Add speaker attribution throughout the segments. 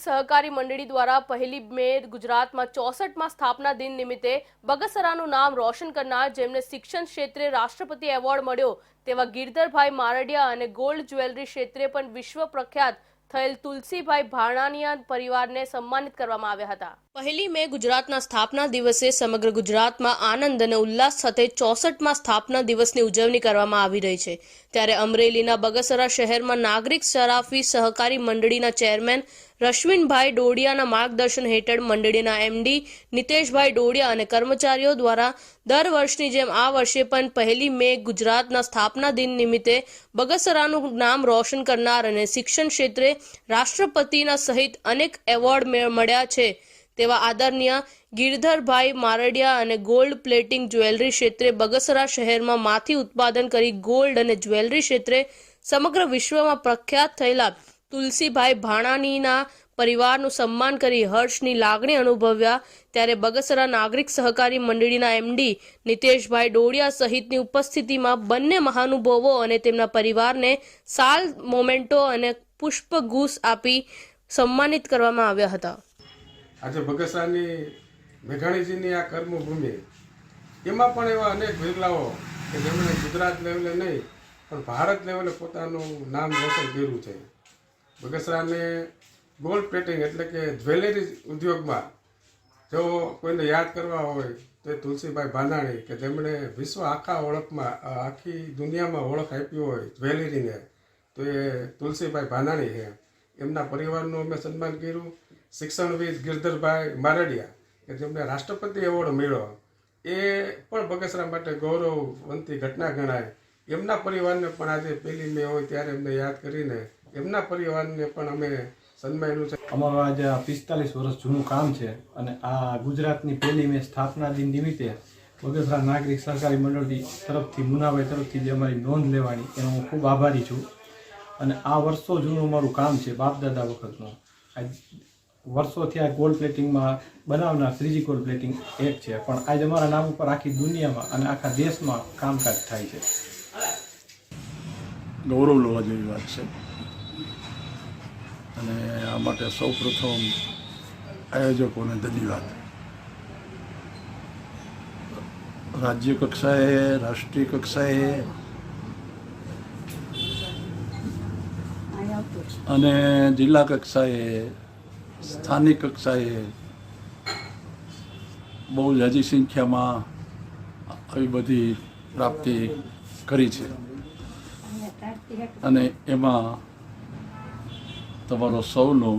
Speaker 1: સહકારી મંડળી દ્વારા પહેલી મે ગુજરાતમાં ચોસઠમાં સ્થાપના દિન નિમિત્તે બગસરાનું નામ રોશન કરનાર જેમને શિક્ષણ ક્ષેત્રે રાષ્ટ્રપતિ એવોર્ડ મળ્યો, તેવા ગિરધરભાઈ મારડિયા અને ગોલ્ડ જ્વેલરી ક્ષેત્રે પણ વિશ્વ પ્રખ્યાત થયેલ તુલસીભાઈ ભાણાનિયા પરિવારને સન્માનિત કરવામાં આવ્યા હતા. પહેલી મે ગુજરાતના સ્થાપના દિવસે સમગ્ર ગુજરાતમાં આનંદ અને ઉલ્લાસ સાથે ચોસઠમાં સ્થાપના દિવસની ઉજવણી કરવામાં આવી રહી છે. ત્યારે અમરેલીના બગસરા શહેરમાં નાગરિક સરાફી સહકારી મંડળીના ચેરમેન રશ્વિનભાઈ ડોડિયાના માર્ગદર્શન હેઠળ મંડળીના એમડી નિતેશભાઈ ડોડિયા અને કર્મચારીઓ દ્વારા દર વર્ષની જેમ આ વર્ષે પણ પહેલી મે ગુજરાતના સ્થાપના દિન નિમિત્તે બગસરાનું નામ રોશન કરનાર અને શિક્ષણ ક્ષેત્રે રાષ્ટ્રપતિના સહિત અનેક એવોર્ડ મળ્યા છે. તેવા આદરણીય ગિરધરભાઈ મારડિયા અને ગોલ્ડ પ્લેટિંગ જ્વેલરી ક્ષેત્રે બગસરા શહેરમાં માથી ઉત્પાદન કરી ગોલ્ડ અને જ્વેલરી ક્ષેત્રે સમગ્ર વિશ્વમાં પ્રખ્યાત થયેલા તુલસીભાઈ ભાણાનીના પરિવારનું સન્માન કરી હર્ષની લાગણી અનુભવ્યા. ત્યારે બગસરા નાગરિક સહકારી મંડળીના એમડી નિતેશભાઈ ડોડિયા સહિતની ઉપસ્થિતિમાં બંને મહાનુભાવો અને તેમના પરિવારને સાલ મોમેન્ટો અને પુષ્પગુચ્છ આપી સન્માનિત કરવામાં આવ્યા હતા.
Speaker 2: આજે ભગસરાની મેઘાણીજીની આ કર્મભૂમિ, એમાં પણ એવા અનેક વિરલાઓ કે જેમણે ગુજરાત લેવલે નહીં, પણ ભારત લેવલે પોતાનું નામ રોશન કર્યું છે. બગસરાને ગોલ્ડ પ્લેટિંગ એટલે કે જ્વેલરી ઉદ્યોગમાં જો કોઈને યાદ કરવા હોય તો તુલસીભાઈ ભાંદાણી કે જેમણે વિશ્વ આખા ઓળખમાં, આખી દુનિયામાં ઓળખ આપી હોય જ્વેલરીને તો એ તુલસીભાઈ ભાનાણી છે. એમના પરિવારનું અમે સન્માન કર્યું. શિક્ષણવિદ ગિરધરભાઈ મારડિયા, કે જેમને રાષ્ટ્રપતિ એવોર્ડ મળ્યો. એ પણ બગસરા માટે ગૌરવવંતી ઘટના ગણાય. એમના પરિવારને પણ આજે પહેલી મે હોય ત્યારે એમને યાદ કરીને એમના પરિવારને પણ અમે સન્માન્યું છે.
Speaker 3: અમારું આજે પિસ્તાલીસ વર્ષ જૂનું કામ છે અને આ ગુજરાતની પહેલી મેં સ્થાપના દિન નિમિત્તે બગસરા નાગરિક સહકારી મંડળની તરફથી, મુનાભાઈ તરફથી જે અમારી નોંધ લેવાની, એનો હું ખૂબ આભારી છું. અને આ વર્ષો જૂનું અમારું કામ છે બાપ દાદા વખતનું. આ વર્ષોથી આ ગોલ્ડ પ્લેટિંગમાં બનાવનાર ત્રીજી ગોલ્ડ પ્લેટિંગ એક છે, પણ આજે અમારા નામ ઉપર આખી દુનિયામાં અને આખા દેશમાં કામકાજ થાય છે.
Speaker 4: ગૌરવ લેવા જેવી વાત છે. અને આ માટે સૌ પ્રથમ આયોજકોને ધન્યવાદ. રાજ્ય કક્ષાએ, રાષ્ટ્રીય કક્ષાએ અને જિલ્લા કક્ષાએ, સ્થાનિક કક્ષાએ બહુ જાજી સંખ્યામાં આવી બધી પ્રાપ્તિ કરી છે. અને એમાં તમારો સૌનો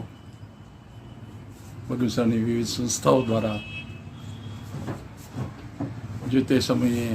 Speaker 4: બગીચાની વિવિધ સંસ્થાઓ દ્વારા જે તે સમયે